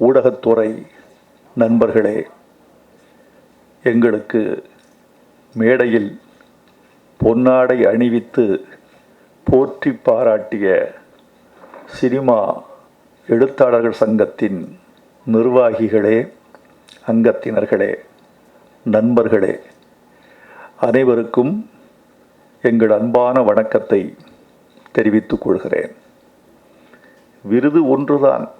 ஊடகத்துறை நண்பர்களே எங்களுக்கு மேடையில் பொன்னாடை அணிவித்து போற்றி பாராட்டிய சினிமா எழுத்தாளர்கள் சங்கத்தின் நிர்வாகிகளே அங்கத்தினர்களே நண்பர்களே அனைவருக்கும் எங்கள் அன்பான வணக்கத்தை தெரிவித்துக் கொள்கிறேன். விருது ஒன்றுதான்.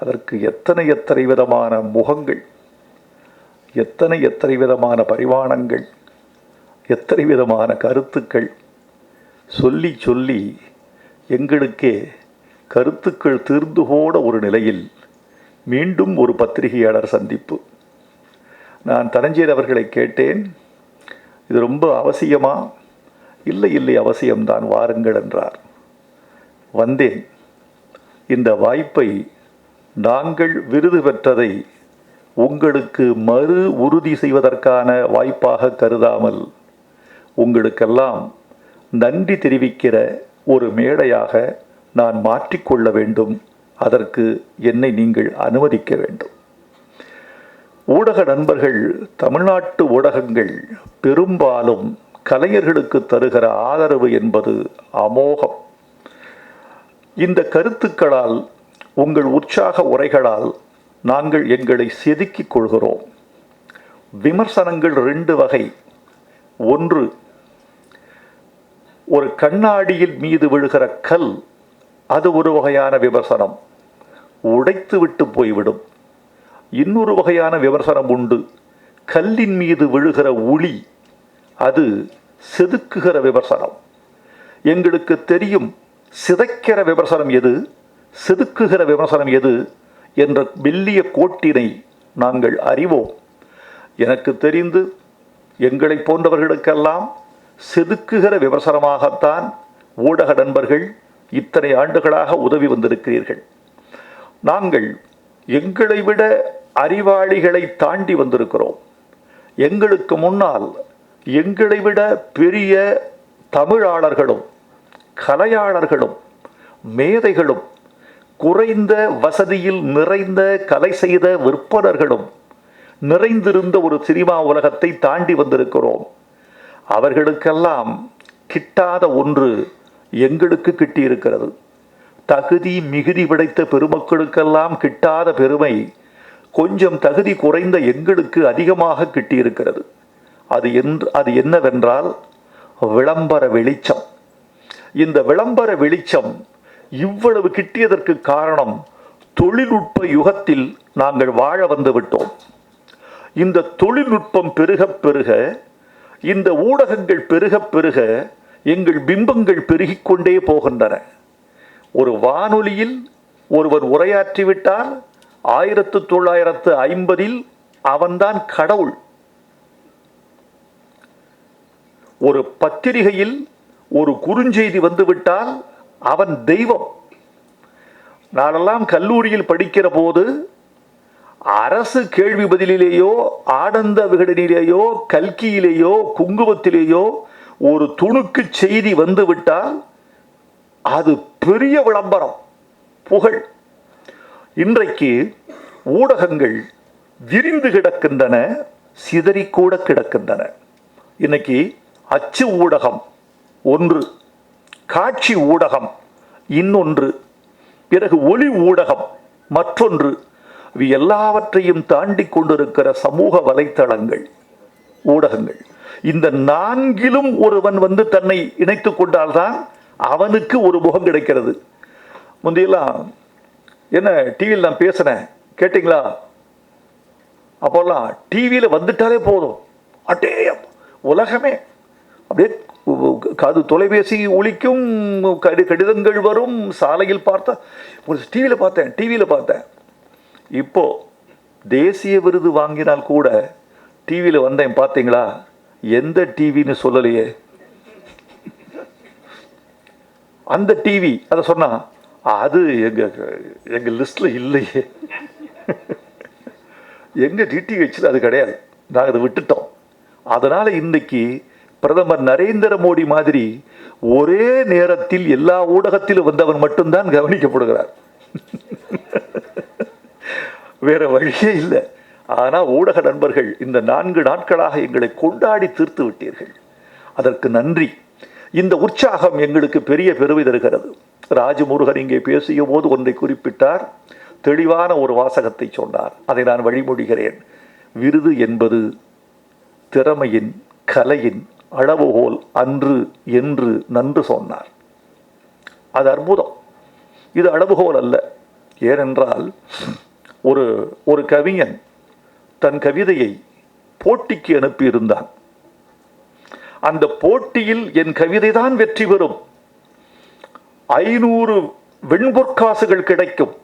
அதற்கு எத்தனை எத்தனை விதமான முகங்கள் எத்தனை எத்தனை விதமான பரிமாணங்கள் எத்தனை விதமான கருத்துக்கள் சொல்லி சொல்லி எங்களுக்கே கருத்துக்கள் தீர்ந்து போன ஒரு நிலையில் மீண்டும் ஒரு பத்திரிகையாளர் சந்திப்பு. நான் தனஞ்சயன் அவர்களை கேட்டேன் இது ரொம்ப அவசியமா? இல்லை இல்லை அவசியம்தான் வாருங்கள் என்றார். வந்தேன். இந்த வாய்ப்பை நாங்கள் விருது பெற்றதை உங்களுக்கு மறு உறுதி செய்வதற்கான வாய்ப்பாக கருதாமல் உங்களுக்கெல்லாம் நன்றி தெரிவிக்கிற ஒரு மேடையாக நான் மாற்றிக்கொள்ள வேண்டும். அதற்கு என்னை நீங்கள் அனுமதிக்க வேண்டும். ஊடக நண்பர்கள் தமிழ்நாட்டு ஊடகங்கள் பெரும்பாலும் கலைஞர்களுக்கு தருகிற ஆதரவு என்பது அமோகம். இந்த கருத்துக்களால் உங்கள் உற்சாக உரைகளால் நாங்கள் எங்களை செதுக்கிக் கொள்கிறோம். விமர்சனங்கள் ரெண்டு வகை. ஒன்று ஒரு கண்ணாடியில் மீது விழுகிற கல் அது ஒரு வகையான விமர்சனம். உடைத்து விட்டு போய்விடும். இன்னொரு வகையான விமர்சனம் உண்டு. கல்லின் மீது விழுகிற உளி அது செதுக்குகிற விமர்சனம். எங்களுக்கு தெரியும் சிதைக்கிற விமர்சனம் எது? செதுக்குகிற விமர்சனம் எது என்ற மெல்லிய கோட்டினை நாங்கள் அறிவோம். எனக்கு தெரிந்து எங்களை போன்றவர்களுக்கெல்லாம் செதுக்குகிற விமர்சனமாகத்தான் ஊடக நண்பர்கள் இத்தனை ஆண்டுகளாக உதவி வந்திருக்கிறீர்கள். நாங்கள் எங்களை விட அறிவாளிகளை தாண்டி வந்திருக்கிறோம். எங்களுக்கு முன்னால் எங்களை விட பெரிய தமிழாளர்களும் கலையாளர்களும் மேதைகளும் குறைந்த வசதியில் நிறைந்த கலை செய்த விற்பனர்களும் நிறைந்திருந்த ஒரு சினிமா உலகத்தை தாண்டி வந்திருக்கிறோம். அவர்களுக்கெல்லாம் கிட்டாத ஒன்று எங்களுக்கு கிட்டியிருக்கிறது. தகுதி மிகுதி படைத்த பெருமக்களுக்கெல்லாம் கிட்டாத பெருமை கொஞ்சம் தகுதி குறைந்த எங்களுக்கு அதிகமாக கிட்டியிருக்கிறது. அது என்று அது என்னவென்றால் விளம்பர வெளிச்சம். இந்த விளம்பர வெளிச்சம் இவ்வளவு கிட்டியதற்கு காரணம் தொழில்நுட்ப யுகத்தில் நாங்கள் வாழ வந்து விட்டோம். இந்த தொழில்நுட்பம் பெருக பெருக இந்த ஊடகங்கள் பெருக பெருக எங்கள் பிம்பங்கள் பெருகிக் கொண்டே போகின்றன. ஒரு வானொலியில் ஒருவர் உரையாற்றிவிட்டால் ஆயிரத்து தொள்ளாயிரத்து ஐம்பதில் அவன்தான் கடவுள். ஒரு பத்திரிகையில் ஒரு குறுஞ்செய்தி வந்துவிட்டால் அவன் தெய்வம். நாளெல்லாம் கல்லூரியில் படிக்கிற போது அரசு கேள்வி பதிலிலேயோ ஆனந்த விகடனிலேயோ கல்கியிலேயோ குங்குமத்திலேயோ ஒரு துணுக்கு செய்தி வந்துவிட்டால் அது பெரிய விளம்பரம் புகழ். இன்றைக்கு ஊடகங்கள் விரிந்து கிடக்கின்றன சிதறிக்கூட கிடக்கின்றன. இன்னைக்கு அச்சு ஊடகம் ஒன்று. காட்சி ஊடகம் இன்னொன்று பிறகு ஒளி ஊடகம் மற்றொன்று இவை எல்லாவற்றையும் தாண்டி கொண்டிருக்கிற சமூக வலைத்தளங்கள் ஊடகங்கள். இந்த நான்கிலும் ஒருவன் வந்து தன்னை இணைத்து கொண்டால்தான் அவனுக்கு ஒரு முகம் கிடைக்கிறது. முந்தையெல்லாம் என்ன டிவியில் நான் பேசினேன் கேட்டிங்களா? அப்போல்லாம் டிவியில் வந்துட்டாலே போதும். அட்டே உலகமே அப்படியே காது தொலைபேசி ஒழிக்கும் கடி கடிதங்கள் வரும் சாலையில் பார்த்தா ஒரு டிவியில் பார்த்தேன் டிவியில் பார்த்தேன். இப்போ தேசிய விருது வாங்கினால் கூட டிவியில் வந்தேன் பார்த்தீங்களா? எந்த டிவின்னு சொல்லலையே. அந்த டிவி அதை சொன்னா அது எங்கள் எங்கள் லிஸ்ட்டில் இல்லையே. எங்க டிடிஹெச்சில் அது கிடையாது. நாங்கள் அதை விட்டுட்டோம். அதனால் இன்னைக்கு பிரதமர் நரேந்திர மோடி மாதிரி ஒரே நேரத்தில் எல்லா ஊடகத்திலும் வந்தவன் மட்டும்தான் கவனிக்கப்படுகிறார். வேற வழியே இல்லை. ஆனால் ஊடக நண்பர்கள் இந்த நான்கு நாட்களாக எங்களை கொண்டாடி தீர்த்து விட்டீர்கள். அதற்கு நன்றி. இந்த உற்சாகம் எங்களுக்கு பெரிய பெருமை தருகிறது. ராஜமுருகன் இங்கே பேசிய போது ஒன்றை குறிப்பிட்டார். தெளிவான ஒரு வாசகத்தை சொன்னார். அதை நான் வழிமொழிகிறேன். விருது என்பது திறமையின் கலையின் அளவுகோல் அன்று என்று நன்று சொன்னார். அது அற்புதம். இது அளவுகோல் அல்ல. ஏனென்றால் ஒரு ஒரு கவிஞன் தன் கவிதையை போட்டிக்கு அனுப்பியிருந்தான். அந்த போட்டியில் என் கவிதை தான் வெற்றி பெறும். ஐநூறு வெண்பொற்காசுகள் கிடைக்கும்.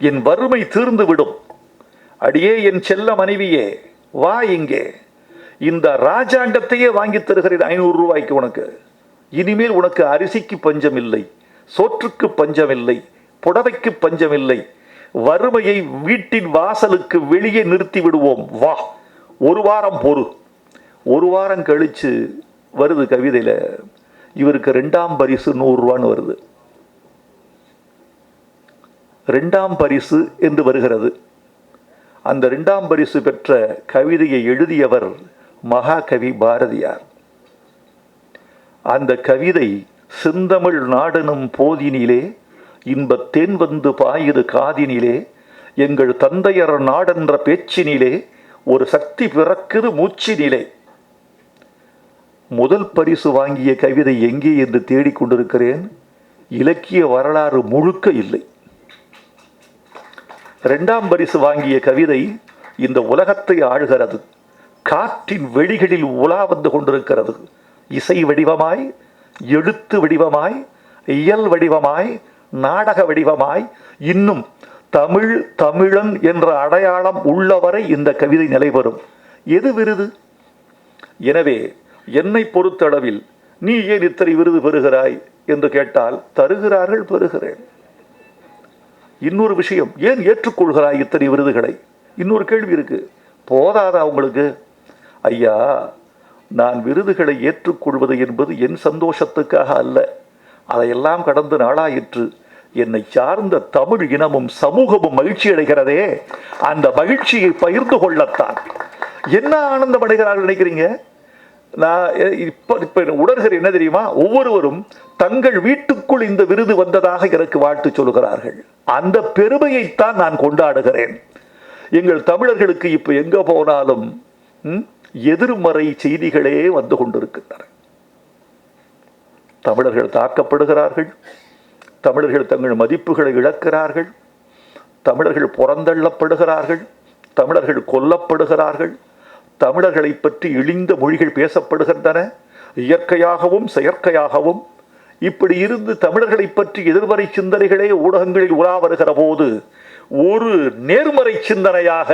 என் வறுமை தீர்ந்துவிடும். அடியே என் செல்ல மனைவியே வா இங்கே. இந்த ராஜாண்டத்தையே வாங்கி தருகிறேன் ஐநூறு ரூபாய்க்கு உனக்கு. இனிமேல் உனக்கு அரிசிக்கு பஞ்சம் இல்லை சோற்றுக்கு பஞ்சம் இல்லை புடவைக்கு பஞ்சம் இல்லை வறுமையை வீட்டின் வாசலுக்கு வெளியே நிறுத்தி விடுவோம். வா ஒரு வாரம் பொறு. ஒரு வாரம் கழிச்சு வருது கவிதையில் இவருக்கு ரெண்டாம் பரிசு நூறுரூவான்னு வருது. ரெண்டாம் பரிசு என்று வருகிறது. அந்த ரெண்டாம் பரிசு பெற்ற கவிதையை எழுதியவர் மகாகவி பாரதியார். அந்த கவிதை செந்தமிழ் நாடனும் போதினிலே இன்பத் தேன் வந்து பாயுது காதினிலே எங்கள் தந்தையர் நாடென்ற பேச்சினிலே ஒரு சக்தி பிறக்குது மூச்சினிலே. முதல் பரிசு வாங்கிய கவிதை எங்கே என்று தேடிக்கொண்டிருக்கிறேன் இலக்கிய வரலாறு முழுக்க இல்லை. இரண்டாம் பரிசு வாங்கிய கவிதை இந்த உலகத்தை ஆழ்கிறது காற்றின் வெளிகளில் உலா வந்து கொண்டிருக்கிறது. இசை வடிவமாய் எழுத்து வடிவமாய் இயல் வடிவமாய் நாடக வடிவமாய் இன்னும் தமிழ் தமிழன் என்ற அடையாளம் உள்ளவரை இந்த கவிதை நிலைபெறும். எது விருது? எனவே என்னை பொறுத்தளவில் நீ ஏன் இத்தனை விருது பெறுகிறாய் என்று கேட்டால் தருகிறார்கள் பெறுகிறேன். இன்னொரு விஷயம் ஏன் ஏற்றுக்கொள்கிறாய் இத்தனை விருதுகளை? இன்னொரு கேள்வி இருக்கு. போதாதா உங்களுக்கு? ஐயா நான் விருதுகளை ஏற்றுக்கொள்வது என்பது என் சந்தோஷத்துக்காக அல்ல. அதையெல்லாம் கடந்து நாளாயிற்று. என்னை சார்ந்த தமிழ் இனமும் சமூகமும் மகிழ்ச்சி அடைகிறதே. அந்த மகிழ்ச்சியை பகிர்ந்து கொள்ளத்தான். என்ன ஆனந்தம் அடைகிறார்கள் நினைக்கிறீங்க? நான் இப்போ இப்போ உணர்கிறேன் என்ன தெரியுமா? ஒவ்வொருவரும் தங்கள் வீட்டுக்குள் இந்த விருது வந்ததாக எனக்கு வாழ்த்து சொல்கிறார்கள். அந்த பெருமையைத்தான் நான் கொண்டாடுகிறேன். எங்கள் தமிழர்களுக்கு இப்போ எங்கே போனாலும் ம், எதிர்மறை செய்திகளே வந்து கொண்டிருக்கின்றன. தமிழர்கள் தாக்கப்படுகிறார்கள் தமிழர்கள் தங்கள் மதிப்புகளை இழக்கிறார்கள் தமிழர்கள் புறந்தள்ளப்படுகிறார்கள் தமிழர்கள் கொல்லப்படுகிறார்கள் தமிழர்களை பற்றி இழிந்த மொழிகள் பேசப்படுகின்றன இயற்கையாகவும் செயற்கையாகவும். இப்படி இருந்து தமிழர்களை பற்றி எதிர்மறை சிந்தனைகளே ஊடகங்களில் உலா வருகிற போது ஒரு நேர்மறை சிந்தனையாக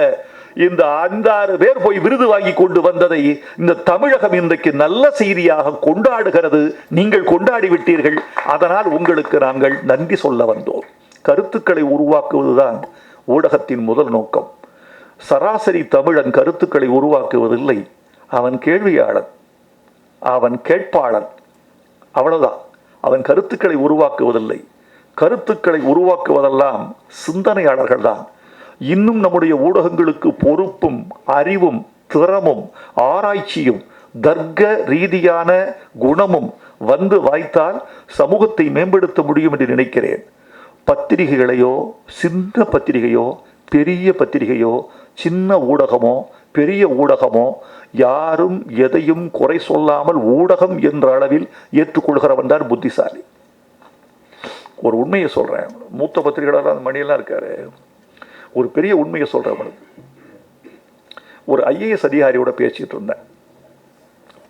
இந்த ஐந்தாறு பேர் போய் விருது வாங்கி கொண்டு வந்ததை இந்த தமிழகம் இன்றைக்கு நல்ல செய்தியாக கொண்டாடுகிறது. நீங்கள் கொண்டாடி விட்டீர்கள். அதனால் உங்களுக்கு நாங்கள் நன்றி சொல்ல வந்தோம். கருத்துக்களை உருவாக்குவதுதான் ஊடகத்தின் முதல் நோக்கம். சராசரி தமிழன் கருத்துக்களை உருவாக்குவதில்லை. அவன் கேள்வியாளன். அவன் கேட்பாளன். அவ்வளவுதான். அவன் கருத்துக்களை உருவாக்குவதில்லை. கருத்துக்களை உருவாக்குவதெல்லாம் சிந்தனையாளர்கள் தான் இன்னும் நம்முடைய ஊடகங்களுக்கு பொறுப்பும் அறிவும் திறமும் ஆராய்ச்சியும் தர்க்க ரீதியான குணமும் வந்து வாய்த்தால் சமூகத்தை மேம்படுத்த முடியும் என்று நினைக்கிறேன். பத்திரிகைகளையோ சின்ன பத்திரிகையோ பெரிய பத்திரிகையோ சின்ன ஊடகமோ பெரிய ஊடகமோ யாரும் எதையும் குறை சொல்லாமல் ஊடகம் என்ற அளவில் ஏற்றுக்கொள்கிறவன் தான் புத்திசாலி. ஒரு உண்மையை சொல்கிறேன் மூத்த பத்திரிகையாளர் அந்த மணியெல்லாம் இருக்காரு. ஒரு பெரிய உண்மையை சொல்றேன் ஒரு ஐஏஎஸ் அதிகாரியோட பேசிகிட்டு இருந்தேன்.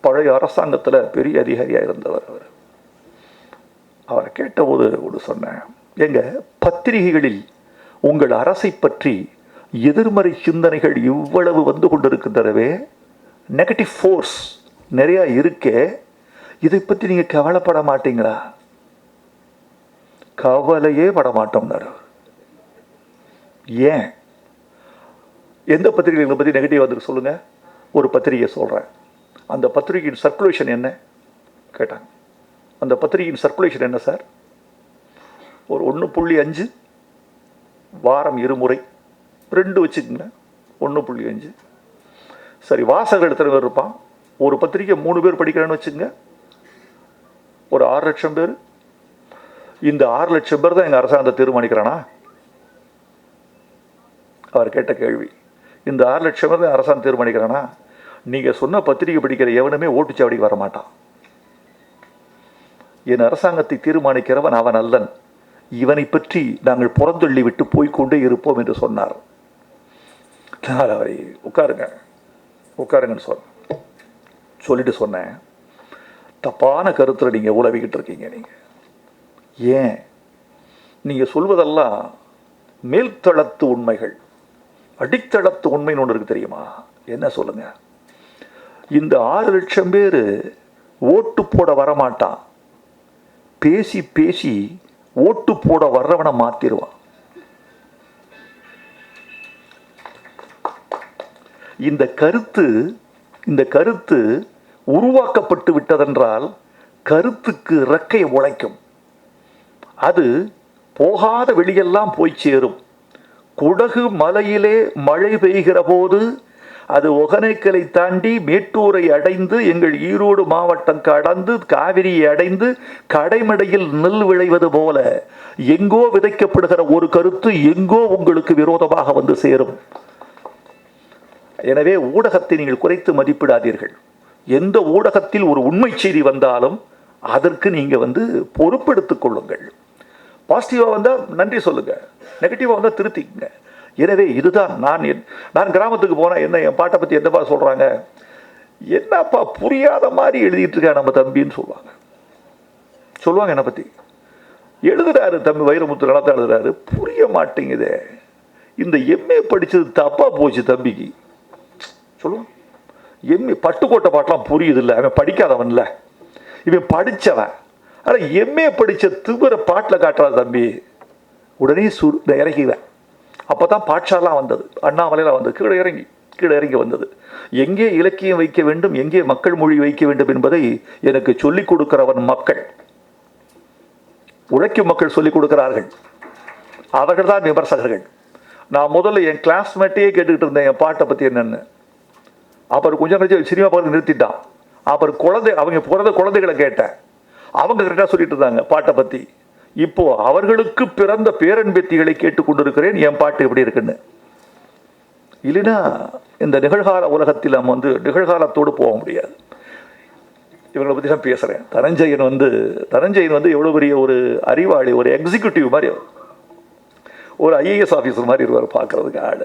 பழைய அரசாங்கத்தில் பெரிய அதிகாரியாக இருந்தவர் அவர். அவரை கேட்டபோது ஒரு சொன்னேன் எங்க பத்திரிகைகளில் உங்கள் அரசை பற்றி எதிர்மறை சிந்தனைகள் இவ்வளவு வந்து கொண்டிருக்கின்றனவே? நெகட்டிவ் ஃபோர்ஸ் நிறையா இருக்கே. இதை பற்றி நீங்கள் கவலைப்பட மாட்டீங்களா? கவலையே பட மாட்டோம்னாரு அவர். ஏன்? எந்த பத்திரிகைகளை பற்றி நெகட்டிவ் வந்துருக்கு சொல்லுங்கள் ஒரு பத்திரிகை சொல்கிறேன் அந்த பத்திரிகையின் சர்க்குலேஷன் என்ன? கேட்டாங்க. அந்த பத்திரிகையின் சர்க்குலேஷன் என்ன சார் ஒரு ஒன்று புள்ளி அஞ்சு வாரம் இருமுறை ரெண்டு வச்சுக்கோங்க. ஒன்று புள்ளி அஞ்சு. சரி வாசகர் எத்தனை பேர் இருப்பான்? ஒரு பத்திரிக்கை மூணு பேர் படிக்கிறேன்னு வச்சுக்கோங்க. ஒரு ஆறு லட்சம் பேர். இந்த ஆறு லட்சம் பேர் தான் எங்கள் அரசாங்கத்தை தீர்மானிக்கிறானா? அவர் கேட்ட கேள்வி. இந்த ஆறு லட்சம் பேர் அரசாங்கம் தீர்மானிக்கிறானா நீங்கள் சொன்ன பத்திரிகை படிக்கிற எவனுமே ஓட்டுச்சாவடிக்கு வரமாட்டான் என் அரசாங்கத்தை தீர்மானிக்கிறவன் அவன் அல்லன். இவனை பற்றி நாங்கள் புறந்தொள்ளி விட்டு போய்க்கொண்டே இருப்போம் என்று சொன்னார். நான் அவரை உட்காருங்க உட்காருங்கன்னு சொன்னேன் சொல்லிட்டு சொன்னேன். தப்பான கருத்தில் நீங்கள் உழவிக்கிட்டு இருக்கீங்க நீங்கள் ஏன்? நீங்கள் சொல்வதெல்லாம் மேல்தளத்து உண்மைகள். அடித்தளத்து உண்மைன்னு ஒன்று இருக்கு தெரியுமா? என்ன சொல்லுங்க? இந்த ஆறு லட்சம் பேர் ஓட்டு போட வரமாட்டான். பேசி பேசி ஓட்டு போட வர்றவனை மாத்திருவான். இந்த கருத்து இந்த கருத்து உருவாக்கப்பட்டு விட்டதென்றால் கருத்துக்கு இறக்கை உழைக்கும். அது போகாத வெளியெல்லாம் போய் சேரும். குடகு மலையிலே மழை பெய்கிற போது அது ஒகனைக்கலை தாண்டி மேட்டூரை அடைந்து எங்கள் ஈரோடு மாவட்டம் கடந்து காவிரியை அடைந்து கடைமடையில் நெல் விளைவது போல எங்கோ விதைக்கப்படுகிற ஒரு கருத்து எங்கோ உங்களுக்கு விரோதமாக வந்து சேரும். எனவே ஊடகத்தை நீங்கள் குறைத்து மதிப்பிடாதீர்கள். எந்த ஊடகத்தில் ஒரு உண்மை செய்தி வந்தாலும் அதற்கு நீங்கள் வந்து பொறுப்பெடுத்துக் கொள்ளுங்கள். பாசிட்டிவாக வந்தால் நன்றி சொல்லுங்கள் நெகட்டிவாக வந்தால் திருத்திக்கங்க. எனவே இதுதான் நான் என்- நான் கிராமத்துக்கு போனால் என்ன என் பாட்டை பற்றி என்னப்பா சொல்கிறாங்க என்னப்பா புரியாத மாதிரி எழுதிட்டு இருக்கா நம்ம தம்பின்னு சொல்லுவாங்க. சொல்லுவாங்க என்னை பற்றி எழுதுறாரு தம்பி வைரமுத்து நடத்த எழுதுறாரு. புரிய மாட்டேங்குதே. இந்த எம்ஏ படித்தது தப்பாக போச்சு தம்பிக்கு. சொல்லுவான் எம்ஏ பட்டுக்கோட்டை பாட்டெலாம் புரியுது இல்லை அவன் படிக்காதவன்ல. இவன் படித்தவன் ஆனால் எம்ஏ படித்த திமிர பாட்டில் காட்டுறா தம்பி. உடனே சு இறங்கிவேன் அப்போ தான் பாட்ஷாலாம் வந்தது. அண்ணாமலையில் வந்தது. கீழே இறங்கி கீழே இறங்கி வந்தது. எங்கே இலக்கியம் வைக்க வேண்டும் எங்கே மக்கள் மொழி வைக்க வேண்டும் என்பதை எனக்கு சொல்லிக் கொடுக்கிறவன் மக்கள். உழைக்கும் மக்கள் சொல்லிக் கொடுக்கிறார்கள். அவர்கள் தான் விமர்சகர்கள். நான் முதல்ல என் கிளாஸ்மேட்டையே கேட்டுக்கிட்டு இருந்தேன் என் பாட்டை பற்றி என்னென்னு. அப்புறம் கொஞ்சம் கழிச்சு சினிமா பார்த்து நிறுத்திட்டான். அப்புறம் குழந்தை அவங்க பிறந்த குழந்தைகளை கேட்டேன். அவங்க கரெக்டாக சொல்லிட்டு இருந்தாங்க பாட்டை பற்றி இப்போ அவர்களுக்கு பிறந்த பேரன் பேத்திகளை கேட்டுக்கொண்டிருக்கிறேன் என் பாட்டு எப்படி இருக்குன்னு. இல்லைன்னா இந்த நிகழ்கால உலகத்தில் நம்ம வந்து நிகழ்காலத்தோடு போக முடியாது. இவங்களை பற்றி தான் பேசுகிறேன் தனஞ்சயன் வந்து தனஞ்சயன் வந்து எவ்வளோ பெரிய ஒரு அறிவாளி ஒரு எக்ஸிக்யூட்டிவ் மாதிரி. ஒரு ஐஏஎஸ் ஆஃபீஸர் மாதிரி இருவார் பார்க்குறதுக்கு ஆள்.